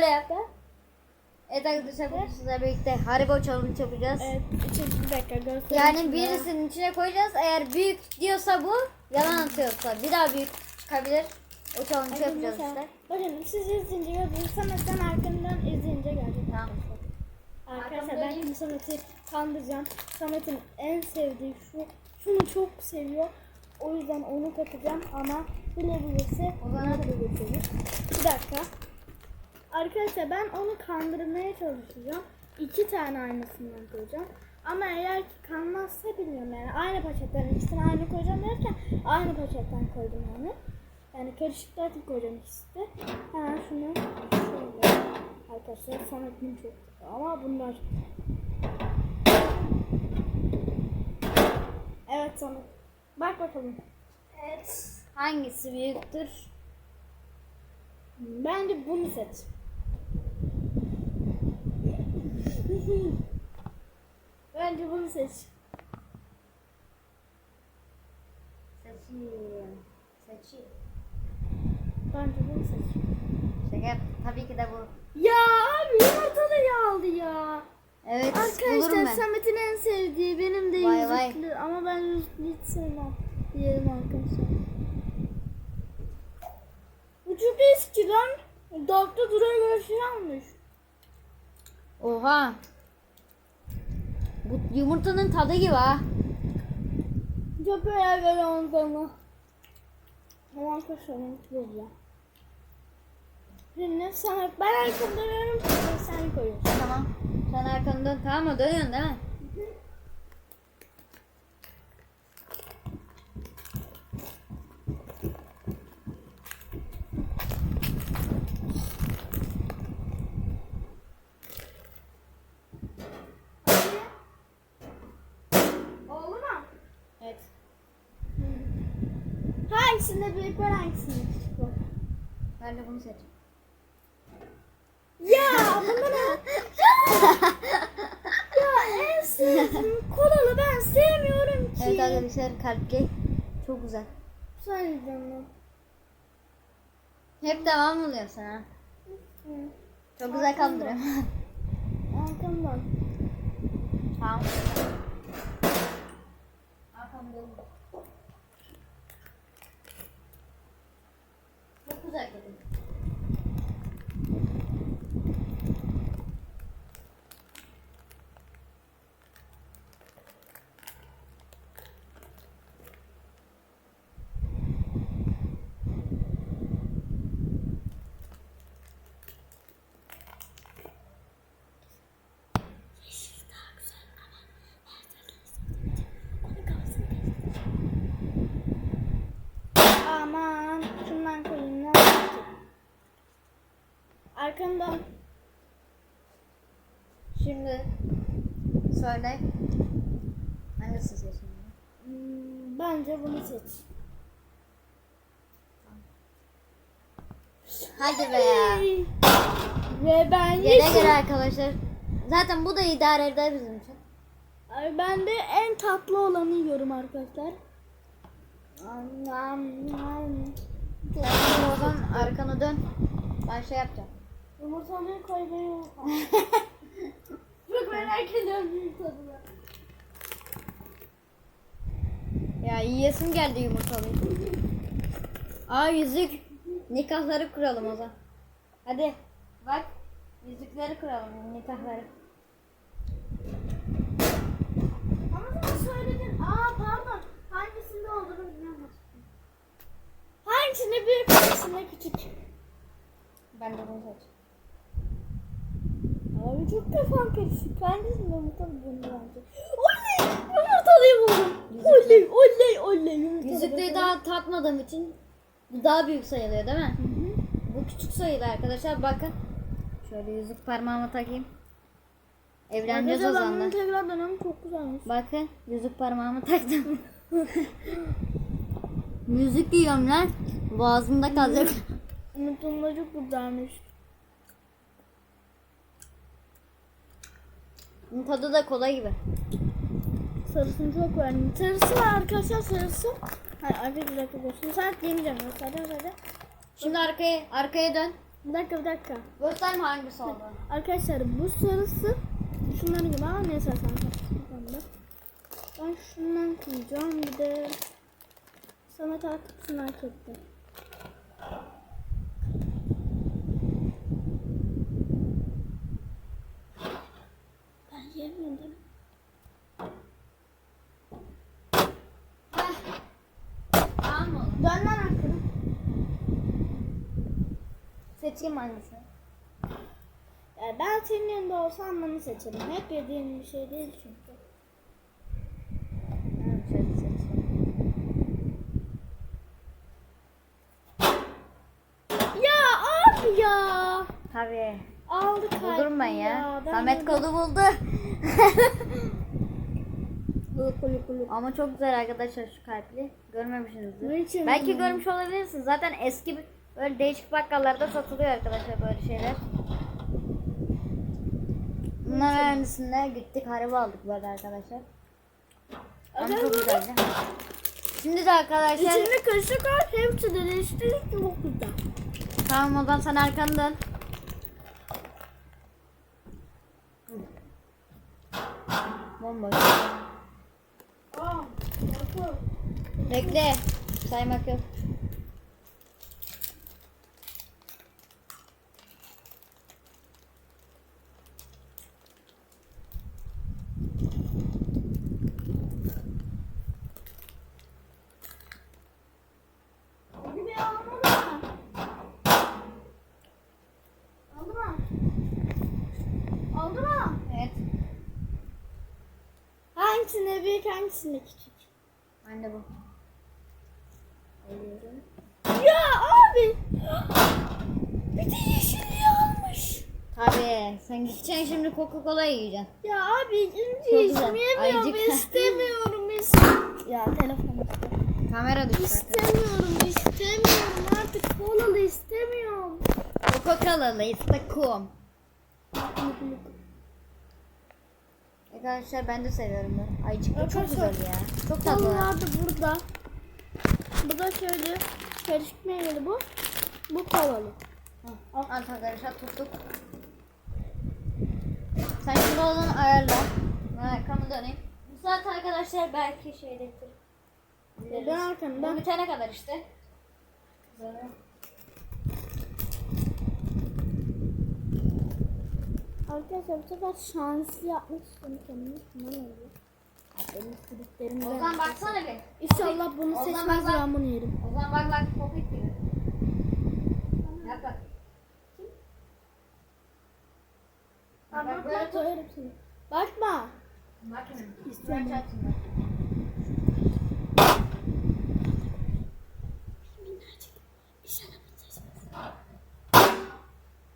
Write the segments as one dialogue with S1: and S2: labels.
S1: böyle yap. Evet arkadaşlar bugün sizlerle birlikte Haribo challenge yapacağız.
S2: Evet, için bir dakika göstereyim.
S1: Yani
S2: şimdi.
S1: birisinin içine koyacağız. Eğer büyük diyorsa bu, yalan atıyorsa bir daha büyük çıkabilir. O challenge yapacağız işte.
S2: Bakın siz izleyince gördünüz. Samet'ten arkamdan izleyince gelecek.
S1: Tamam.
S2: Arkadaşlar ben şimdi Samet'i kandıracağım. Samet'in en sevdiği şu. Şunu çok seviyor. O yüzden onu katacağım ama bilebilirse
S1: O zaman-
S2: da. Bir dakika. Arkadaşlar ben onu kandırmaya çalışacağım. İki tane aynısından koyacağım. Ama eğer ki kanmazsa bilmiyorum yani aynı poşetten ikisini aynı koyacağım derken aynı poşetten koydum yani. Yani karışıklar koyacağım ikisi de. Hemen şunu şöyle arkadaşlar Samet'in çok ama bunlar Evet Samet. Bak bakalım.
S1: Evet. Hangisi büyüktür?
S2: Bence bunu seç. Bence bunu seç.
S1: Seçeyim. Seçeyim.
S2: Bence bunu seç.
S1: Şeker. Tabii ki de bu.
S2: Ya abi yumurtalı yağlı ya.
S1: Evet.
S2: Arkadaşlar. Samet'in en sevdiği benim de
S1: Vay vay.
S2: yüzüklü ama ben yüzüklü hiç sevmem. Diyelim arkadaşlar. Bu çok eski lan. Dolapta duran göre şey almış.
S1: Oha. Bu yumurtanın tadı gibi ha.
S2: Çok ediyorum sana. Tamam arkadaşlar ben koyacağım. Şimdi sana ben arkamda dönüyorum. Sen koyuyorsun.
S1: Tamam. Sen arkanı dön. Tamam mı? Dönüyorsun değil mi?
S2: Oldu mu?
S1: Evet.
S2: Hangisinde büyük var hangisinde küçük var?
S1: Ben de bunu seç.
S2: Ya bunda ne? ya en sevdiğim kolalı ben sevmiyorum ki.
S1: Evet arkadaşlar kalpli. Çok güzel.
S2: Mı?
S1: Hep devam mı oluyor sana? Çok güzel kaldırıyor.
S2: Arkamdan.
S1: tamam. Arkamda. Çok güzel kaldırıyor.
S2: Aman şundan koyayım ne yapacak? Arkamdan.
S1: Şimdi söyle. Hangisi seçiyorsun?
S2: Hmm, bence bunu seç.
S1: Hadi be ya.
S2: Ve ben
S1: Yere
S2: yeşil.
S1: göre arkadaşlar. Zaten bu da idare eder bizim için.
S2: Ay, Ben de en tatlı olanı yiyorum arkadaşlar. Anam, anam. Çok
S1: Sen o zaman arkanı dön. Ben şey yapacağım.
S2: Yumurtalıyı koymayı unutma. Merak ediyorum tadını.
S1: Ya yiyesim geldi yumurtalıyı. Aa yüzük. Nikahları kuralım o zaman. Hadi bak. Yüzükleri kuralım nikahları.
S2: Ama sen söyledin. Aa pardon. Hangisinde olduğunu bilmiyorum. Hangisinde büyük, hangisinde küçük?
S1: Ben de bunu seç.
S2: Abi çok kafam karışık. Hangisinde yumurtalı bunu bence. Oley! Yumurtalıyı buldum. Oley, oley, oley. Yumurtalı
S1: Yüzükleri daha tatmadığım için bu daha büyük sayılıyor değil mi?
S2: Hı hı.
S1: Bu küçük sayılıyor arkadaşlar bakın. Şöyle yüzük parmağıma takayım. Evleneceğiz o
S2: Arkadaşlar
S1: zaman.
S2: bunu tekrar dönem çok güzelmiş.
S1: Bakın yüzük parmağıma taktım. Müzik yiyorum lan. Boğazımda kalacak.
S2: Unuttuğumda çok güzelmiş.
S1: Tadı da kola gibi.
S2: Sarısını çok beğendim. Sarısı var arkadaşlar sarısı. Hayır arkadaşlar. Şimdi sen deneyeceğim. Sadece sadece.
S1: Şimdi arkaya arkaya dön.
S2: Bir dakika bir dakika.
S1: Gösterme hangisi oldu.
S2: Arkadaşlar bu sarısı şunların gibi ama neyse sen. Ben şundan koyacağım bir de artık şunu hak etti. Ben yemedim.
S1: Tamam mı?
S2: Dön lan arkana.
S1: Seçeyim hangisini?
S2: Yani ben senin yerinde olsam bunu seçerim. Hep yediğim bir şey değil çünkü.
S1: Şöyle.
S2: Ya abi ya.
S1: Tabii.
S2: Aldı kalbimi
S1: Bulurum ben ya.
S2: Ben
S1: Samet kodu buldu.
S2: Kuluk kuluk kuluk.
S1: Ama çok güzel arkadaşlar şu kalpli. Görmemişsinizdir. Belki görmüş olabilirsiniz. Zaten eski bir- böyle değişik bakkallarda satılıyor arkadaşlar böyle şeyler. Bunlar öncesinde gittik harbi aldık böyle arkadaşlar. Ama çok güzeldi. Şimdi de arkadaşlar
S2: İçinde kaşık var. Hepsi de değiştirdik çok güzel.
S1: tamam o zaman sen arkanı dön. Bomboş. Bekle. Saymak yok.
S2: Bir de almadı mı? Aldı mı? Aldı mı?
S1: Evet.
S2: Hangisinde büyük hangisinde küçük?
S1: De bu. Alıyorum.
S2: Ya abi. Bir de yeşilliği almış.
S1: Tabii. Sen gideceksin şimdi Coca-Cola yiyeceksin.
S2: Ya abi
S1: güzel.
S2: yemiyorum
S1: Ayıcık.
S2: istemiyorum istemiyorum. Ya telefon işte.
S1: Kamera düştü.
S2: İstemiyorum istemiyorum artık kolalı istemiyorum.
S1: Coca-Cola'lı işte kum. Arkadaşlar ben de seviyorum ben. Ayıcık da çok güzel ya. Çok tatlı.
S2: Kolalar da burada. Bu da şöyle karışık meyveli bu. Bu kolalı.
S1: Al arkadaşlar tuttuk. Sen şimdi olanı ayarla. Ben arkamı döneyim. Bu saat arkadaşlar belki şeydedir.
S2: Ben arkamda.
S1: Bu bitene kadar işte. Böyle.
S2: Arkadaşlar bu sefer şanslı yapmak istiyorum kendimi. Ne oluyor? Benim istediklerimden.
S1: Ozan baksana bir.
S2: İnşallah bunu
S1: Ozan
S2: seçmez
S1: bak,
S2: ben bunu yerim.
S1: Ozan bak bak popit gibi. Yap bak. Bak, bak böyle tut.
S2: Koyarım seni. Bakma.
S1: Bak şimdi.
S2: İstiyorum.
S1: Böyle çarpsın bak.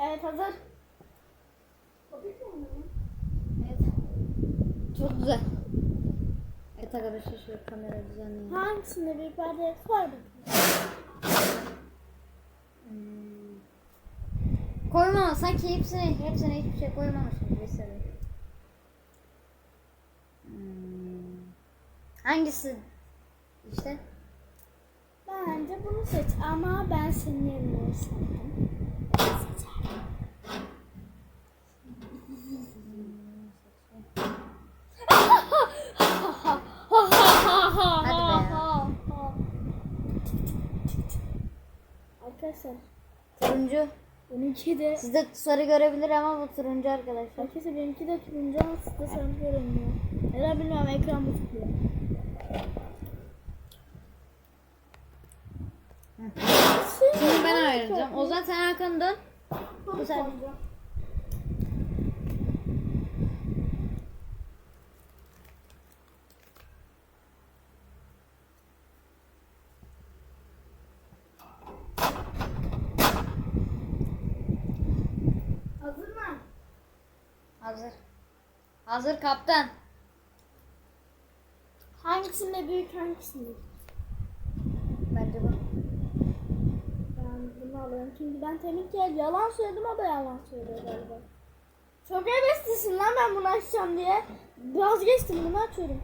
S2: Evet hazır.
S1: Çok güzel. Evet arkadaşlar şöyle kamera düzenleyelim.
S2: Hangisinde bir perde koy.
S1: Hmm. Koymama sanki hepsine hepsine hiçbir şey koymamışım gibi hissediyorum. Hmm. Hangisi işte?
S2: Bence bunu seç ama ben senin yerine olsam.
S1: Hadi be.
S2: Arkadaşlar
S1: Turuncu.
S2: benimki de
S1: Sizde sarı görebilir ama bu turuncu arkadaşlar.
S2: Arkadaşlar benimki de turuncu ama sizde sarı görünmüyor. Neden bilmiyorum ekran bozukluyor.
S1: Şimdi ben ayıracağım. O sen arkanı dön. Bu sefer.
S2: Hazır mı?
S1: Hazır. Hazır kaptan.
S2: Hangisinde büyük hangisinde?
S1: Bence bu.
S2: Ben bunu alıyorum çünkü ben temin gel yalan söyledim o da yalan söylüyor galiba. Çok heveslisin lan ben bunu açacağım diye. Vazgeçtim bunu açıyorum.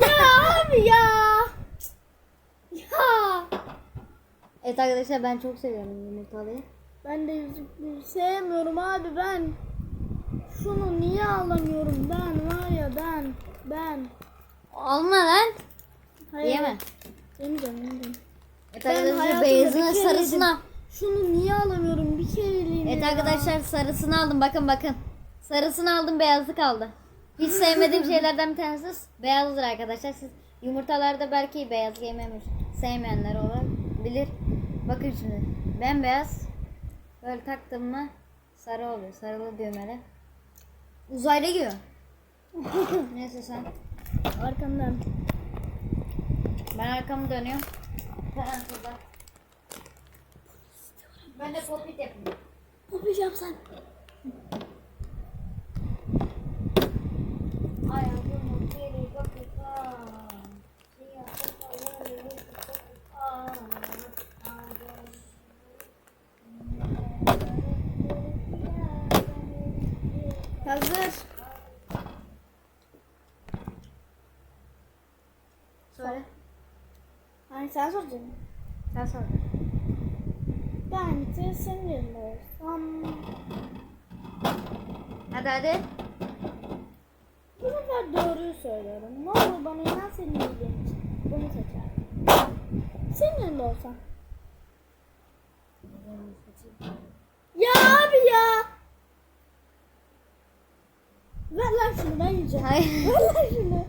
S2: ya abi ya. Ya.
S1: Et Evet arkadaşlar ben çok seviyorum yumurtalıyı.
S2: Ben de yüzüklüyü sevmiyorum abi ben. Şunu niye alamıyorum ben var ya ben. Ben.
S1: Alma lan.
S2: Hayır.
S1: Yeme.
S2: Yemeyeceğim yemeyeceğim.
S1: Evet
S2: Ben
S1: arkadaşlar
S2: kere
S1: sarısına.
S2: Şunu niye alamıyorum bir kereliğine
S1: Evet
S2: ya.
S1: arkadaşlar sarısını aldım bakın bakın. Sarısını aldım beyazı kaldı. Hiç sevmediğim şeylerden bir tanesi beyazdır arkadaşlar. Siz yumurtalarda belki beyaz yememiş sevmeyenler olabilir. Bakın şimdi ben beyaz böyle taktım mı sarı oluyor. Sarılı düğmeli. Uzaylı gibi. Neyse sen.
S2: Arkamdan.
S1: Ben arkamı dönüyorum. Sen şurada. Ben de popit yapayım.
S2: Yapacağım sen. Hazır.
S1: Söyle.
S2: Hani sen soracaksın.
S1: Sen sor.
S2: Bence senin yerinde olsam.
S1: Hadi hadi.
S2: Bu sefer doğruyu söylüyorum. Ne olur bana inan senin için. Bunu seçerdim. Senin yerinde olsam. Ya abi ya. Ver ben yiyeceğim.
S1: Hayır.
S2: Şunu.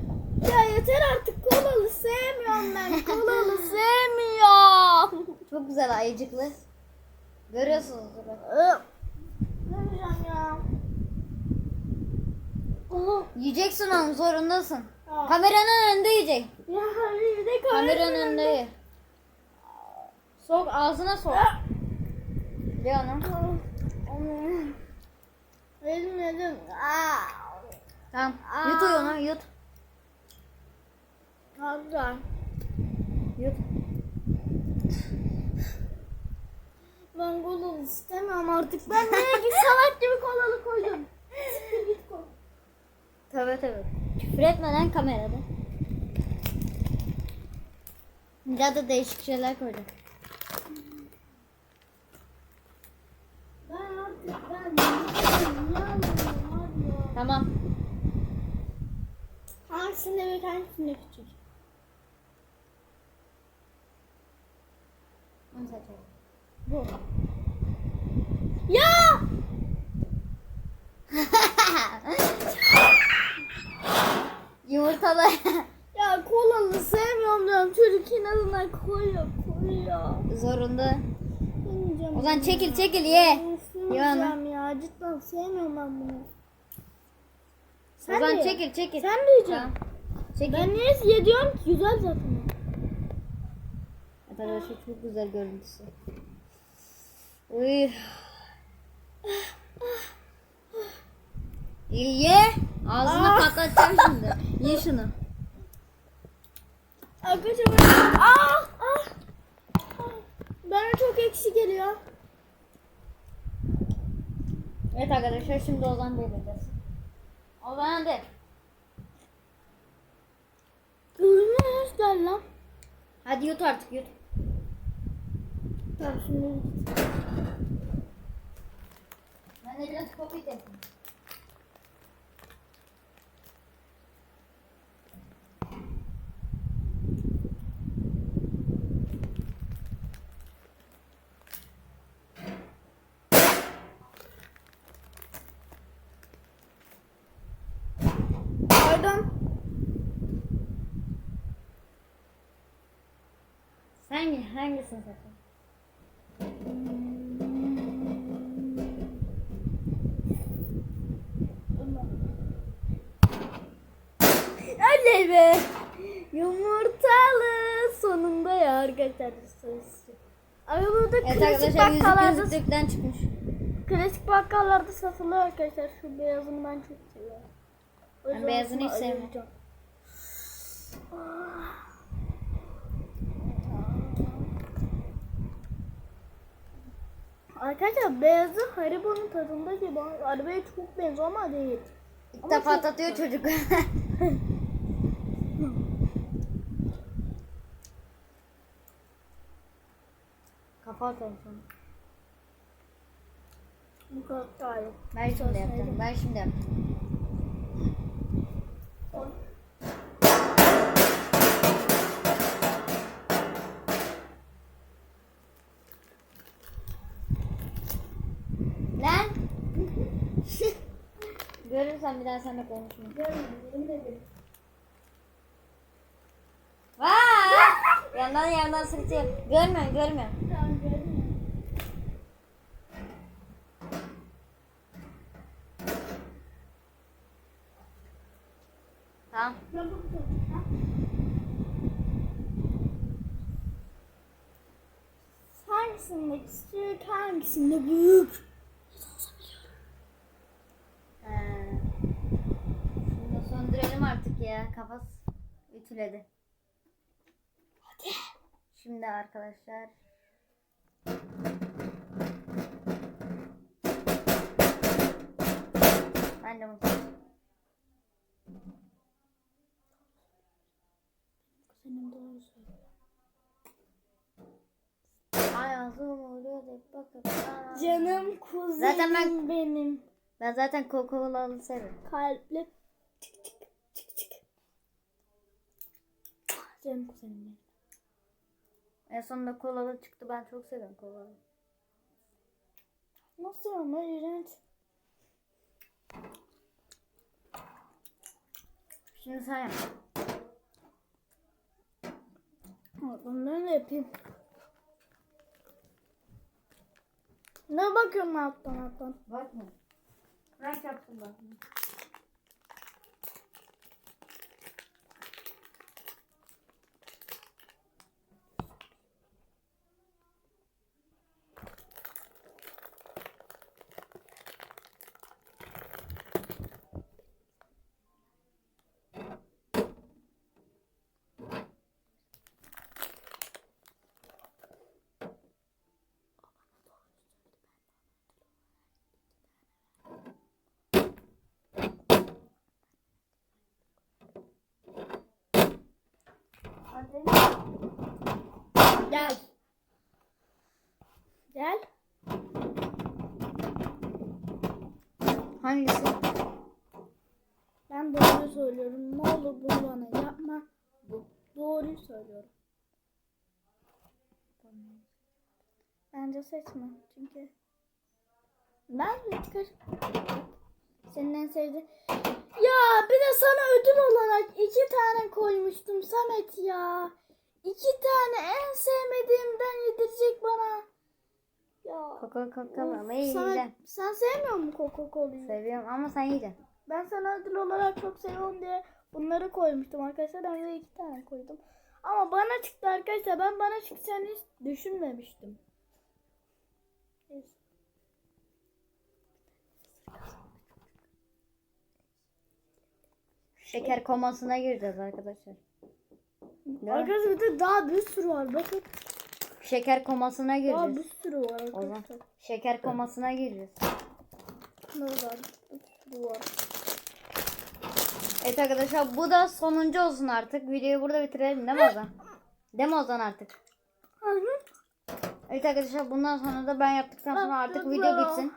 S2: Ya yeter artık kolalı sevmiyorum ben. Kolalı sevmiyorum.
S1: Çok güzel ayıcıklı. Görüyorsunuz bak.
S2: Vereceğim ya. Aha.
S1: Yiyeceksin onu zorundasın.
S2: Ha.
S1: Kameranın önünde yiyecek.
S2: Ya bir de
S1: Kameranın önünde ye. Sok ağzına sok. Ye onu.
S2: Yedim yedim. Aa.
S1: Tamam. Yut onu yut.
S2: Güzel.
S1: Yut.
S2: Ben kolalı istemem artık. Ben neye git salak gibi kolalı koydum. Git koy.
S1: Tövbe tövbe. Küfür etmeden kamerada. Ya da değişik şeyler koydum.
S2: Ben artık ben?
S1: Tamam.
S2: Hangisinde büyük hangisinde küçük?
S1: Onu seçelim.
S2: Bu. Ya!
S1: Yumurtalı.
S2: Ya kolalı sevmiyorum diyorum. Çocuk inadına koyuyor koyuyor.
S1: Zorunda.
S2: Yemeyeceğim.
S1: O zaman çekil çekil ye.
S2: Yemeyeceğim ya. Cidden sevmiyorum ben bunu.
S1: O zaman
S2: de
S1: çekil çekil.
S2: Sen de yiyeceksin.
S1: Çekil.
S2: Ben niye yediyorum ki? Güzel zaten.
S1: Arkadaşlar çok güzel görüntüsü. Uy. Ye. Ağzına
S2: Ah.
S1: patlatacağım şimdi. Ye şunu.
S2: Arkadaşlar. Ah! Ah! Bana çok ekşi geliyor.
S1: Evet arkadaşlar şimdi Ozan belirlesin. Ozan hadi.
S2: Ürünü göster lan.
S1: Hadi yut artık yut.
S2: Tamam şimdi.
S1: Ben de biraz popit yapayım.
S2: Pardon.
S1: Sen ye, hangisini seçtin?
S2: Öyle be. Yumurtalı sonunda ya arkadaşlar. Ama burada
S1: Evet
S2: klasik bakkallarda,
S1: yüzüklükten çıkmış.
S2: klasik bakkallarda satılıyor arkadaşlar. Şu beyazını ben çok seviyorum.
S1: Ben beyazını hiç
S2: şunu
S1: sevmem.
S2: arayacağım. Arkadaşlar beyazı Haribo'nun tadında gibi. Arabaya çok benziyor ama değil.
S1: İlk defa
S2: çok
S1: tatıyor çocuk. Kafa atarım.
S2: Bu kadar.
S1: Ben şimdi yapacağım. Ben şimdi yapacağım. Görürsen bir daha seninle konuşma. Vaa! yandan yandan sırtıyor. Görmüyorum görmüyorum. Tamam.
S2: Hangisinde küçük, hangisinde büyük?
S1: Ee, Şunu söndürelim artık ya. Kafası ütüledi.
S2: Hadi.
S1: Şimdi arkadaşlar. Ben de mutlu.
S2: Senin doğru söylüyor.
S1: Ay ağzım oluyor da bakın.
S2: Canım kuzenim
S1: Zaten ben-
S2: benim.
S1: Ben zaten Coca-Cola'lı severim.
S2: Kalpli çık çık Canım kuzenim benim.
S1: En sonunda kolalı çıktı. Ben çok seviyorum kolalı.
S2: Nasıl ama iğrenç.
S1: Şimdi sen yap.
S2: Bunları da yapayım. Ne bakıyorsun alttan alttan?
S1: Bakma. Ben yaptım bakma.
S2: Hadi. Gel. Gel.
S1: Hangisi?
S2: Ben doğruyu söylüyorum. Ne olur bunu bana yapma. Bu. Doğruyu söylüyorum. Bence seçme. Çünkü ben kaç... Senin en sevdiğin... Ya bir de sana ödül olarak iki tane koymuştum Samet ya. İki tane en sevmediğimden yedirecek bana. Ya.
S1: Coca-Cola
S2: Of,
S1: yiyeceğim.
S2: sen, sen sevmiyor musun Coca-Cola'yı?
S1: Seviyorum ama sen yiyeceksin.
S2: Ben sana ödül olarak çok seviyorum diye bunları koymuştum arkadaşlar. Ben de iki tane koydum. Ama bana çıktı arkadaşlar. Ben bana çıkacağını hiç düşünmemiştim. Neyse.
S1: Şeker komasına gireceğiz arkadaşlar.
S2: Arkadaşlar bir de daha bir sürü var. Bakın
S1: Şeker komasına
S2: daha bir
S1: gireceğiz.
S2: sürü var
S1: O zaman
S2: arkadaşlar.
S1: şeker komasına gireceğiz.
S2: Ne var? Bir sürü var.
S1: Evet arkadaşlar bu da sonuncu olsun artık. Videoyu burada bitirelim değil mi Ozan? Değil mi Ozan artık? Evet arkadaşlar bundan sonra da ben yaptıktan sonra artık
S2: Artık
S1: video bitsin.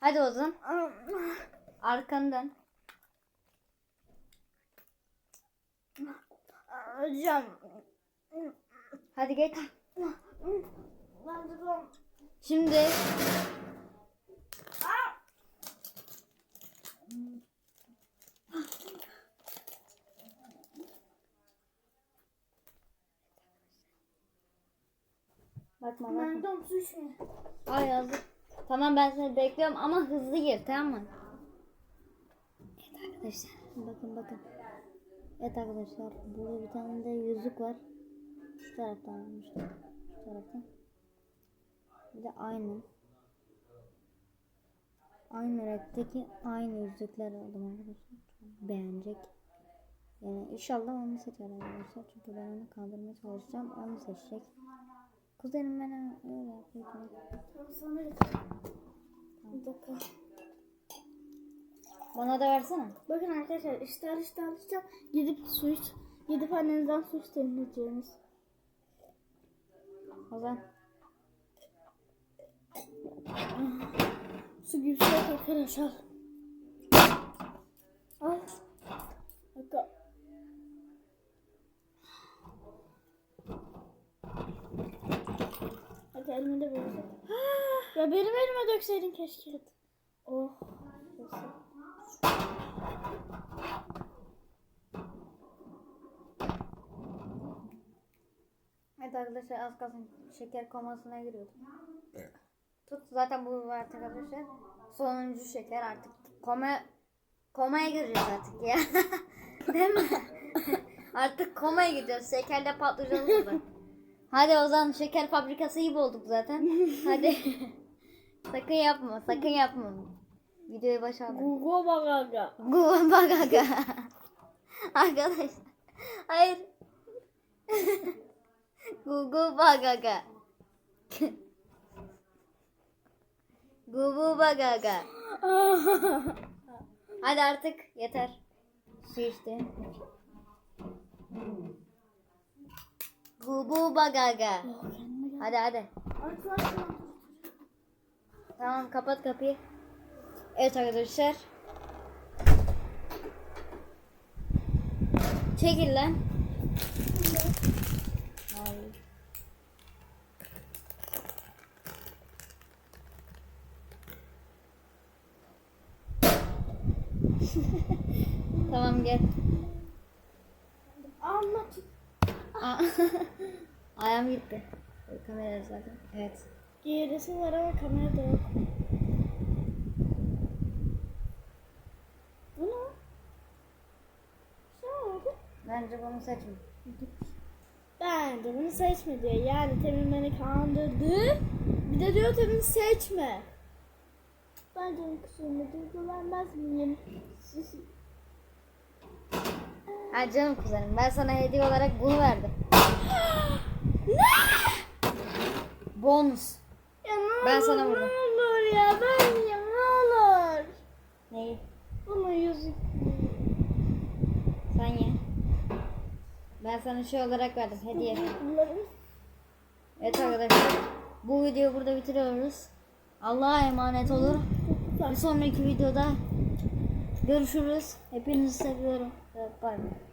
S1: Hadi Ozan arkanı dön.
S2: Hocam.
S1: Hadi geç. Şimdi Bakma bakma.
S2: Ben de su içme.
S1: Ay yazık. Tamam ben seni bekliyorum ama hızlı gir tamam mı? Evet arkadaşlar bakın bakın. Evet arkadaşlar burada bir tane de yüzük var. Şu taraftan almıştım. Şu taraftan. Bir de aynı. Aynı renkteki aynı yüzükler aldım arkadaşlar. Çok beğenecek. Yani inşallah onu seçer arkadaşlar. Çünkü ben onu kandırmaya çalışacağım. Onu seçecek. Kuzenim bana öyle yapıyor.
S2: Tamam sana Bir dakika.
S1: Bana da versene.
S2: Bakın arkadaşlar işler işler işler gidip su iç. Gidip annenizden su isteyin.
S1: Ozan.
S2: Su yüksek arkadaşlar. Al. Bakın. Hadi elime de böyle. ya benim elime dökseydin keşke. Oh. neyse.
S1: Evet arkadaşlar az kalsın şeker komasına giriyordum. Tut zaten bu var arkadaşlar. Sonuncu şeker artık. Koma komaya gireceğiz artık ya. Değil mi? artık komaya gidiyoruz. Şekerle patlayacağız burada. Hadi o zaman şeker fabrikası gibi olduk zaten. Hadi. sakın yapma, sakın yapma. Videoyu başa al.
S2: Gugu bagaga.
S1: Guva bagaga. Arkadaşlar. Hayır. Gugu bagaga. Gugu bagaga. Hadi artık yeter. Su içti. Gugu bagaga. Hadi hadi.
S2: Arkadaşlar.
S1: Tamam kapat kapıyı. Evet arkadaşlar. Çekil lan. Tamam gel.
S2: Anlat.
S1: Ayağım gitti. Kamera zaten. Evet.
S2: Gerisi var ama kamerada yok. Bu ne? Ne oldu?
S1: Bence bunu seçme.
S2: Bence bunu seçme diyor. Yani Temin beni kandırdı. Bir de diyor Temin seçme. Bence onun kusuruna duygulanmaz mıyım?
S1: Ha canım kuzenim ben sana hediye olarak bunu verdim. Bonus.
S2: Ya ne
S1: Ben
S2: olur,
S1: sana
S2: ne
S1: vurdum.
S2: olur ya ben yiyeyim ne olur.
S1: Neyi?
S2: Bana yüzük.
S1: Sen ye. Ben sana şey olarak verdim hediye. Evet arkadaşlar bu videoyu burada bitiriyoruz. Allah'a emanet
S2: güzel.
S1: Bir sonraki videoda görüşürüz. Hepinizi seviyorum. Evet, bay bay.